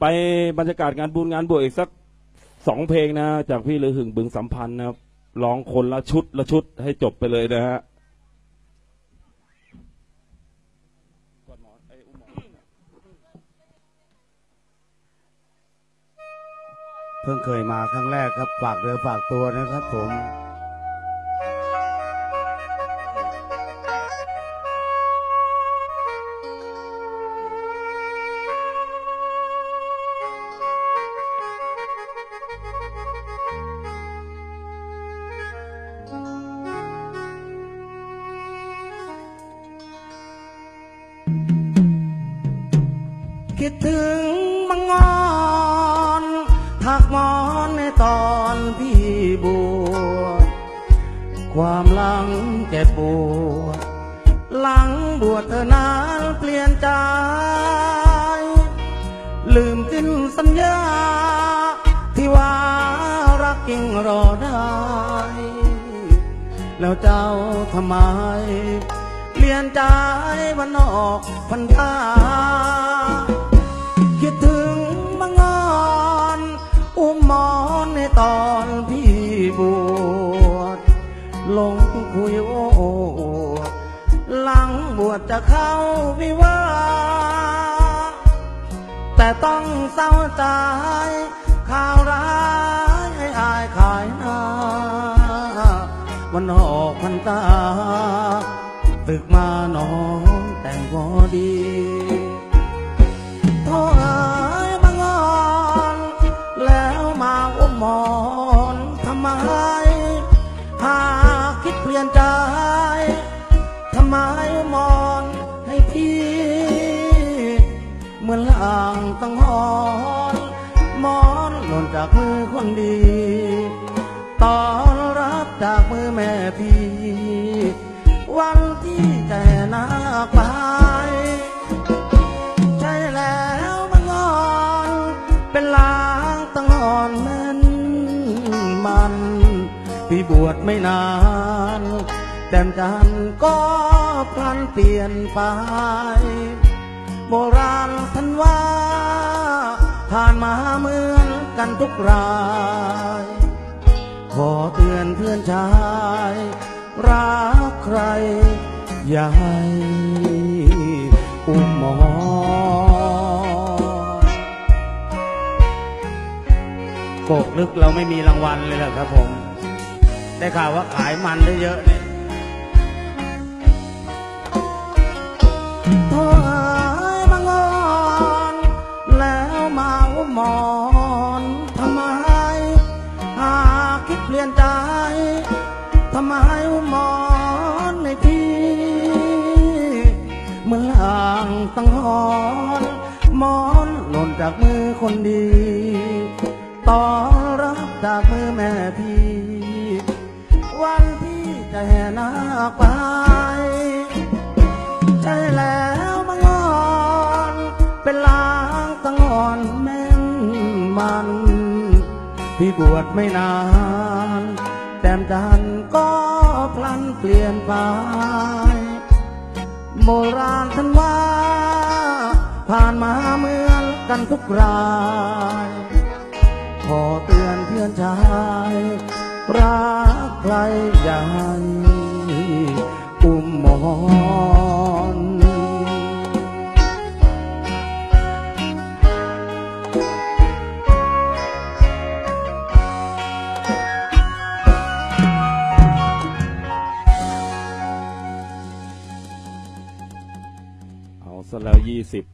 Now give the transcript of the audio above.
ไปบรรยากาศงานบุญงานบวชอีกสักสองเพลงนะ จากพี่ลือหึงบึงสัมพันธ์นะครับร้องคนละชุดละชุดให้จบไปเลยนะฮะเพิ่งเคยมาครั้งแรกครับฝากเรือฝากตัวนะครับผม คิดถึงมังงอนถักมอนในตอนพี่บวชความหลังเจ็บปวดหลังบวชเธอนานเปลี่ยนใจ ลืมกินสัญญา ที่ว่ารักจริงรอได้ แล้วเจ้าทำไม เปลี่ยนใจวันนอกพันธา ตอนพี่บวชลงคุยโอ้อวดหลังบวชจะเข้าวิวาห์แต่ต้องเศร้าใจข่าวร้ายให้อายขายหน้าวันออกพันตาตึกมานอนแต่งพอดี ลี่ยนใจทำไมอุ้มหมอนให้พี่ เหมือนล่างตั้งหอนหมอนหล่นจากมือคนดี ตอนรับจากมือแม่พี่ วันที่แก่นาคไปใช่แล้วมันงอนเป็นลา บวชไม่นาน แต่จันก็พลันเปลี่ยนไป โบราณท่านว่า ผ่านมาเหมือนกันทุกราย ขอเตือนเพื่อนชาย รักใครอย่าให้อุ้มหมอกกลึกเราไม่มีรางวัลเลยเหรอครับผม ได้ข่าวว่าขายมันได้เยอะเนี่ยโทษเอ๋ยมางอนแล้วมาอุ้มหมอนทำไม หากคิดเปลี่ยนใจทำไมอุ้มหมอนในพี่เหมือนล่างตั้งหอนหมอนหล่นจากมือคนดี ตอนรับจากมือแม่พี่ วันที่จะแห่นาคไปใช่แล้วมังอ่อนเป็นลางตังอ่อนแม่นมัน พี่บวชไม่นาน แต่มจันก็พลันเปลี่ยนไป โบราณท่านว่า ผ่านมาเมือนกันทุกราย ขอเตือนเพื่อนชาย รักใครอย่าให้อุ้มมอนเอาซะแล้วยี่สิบ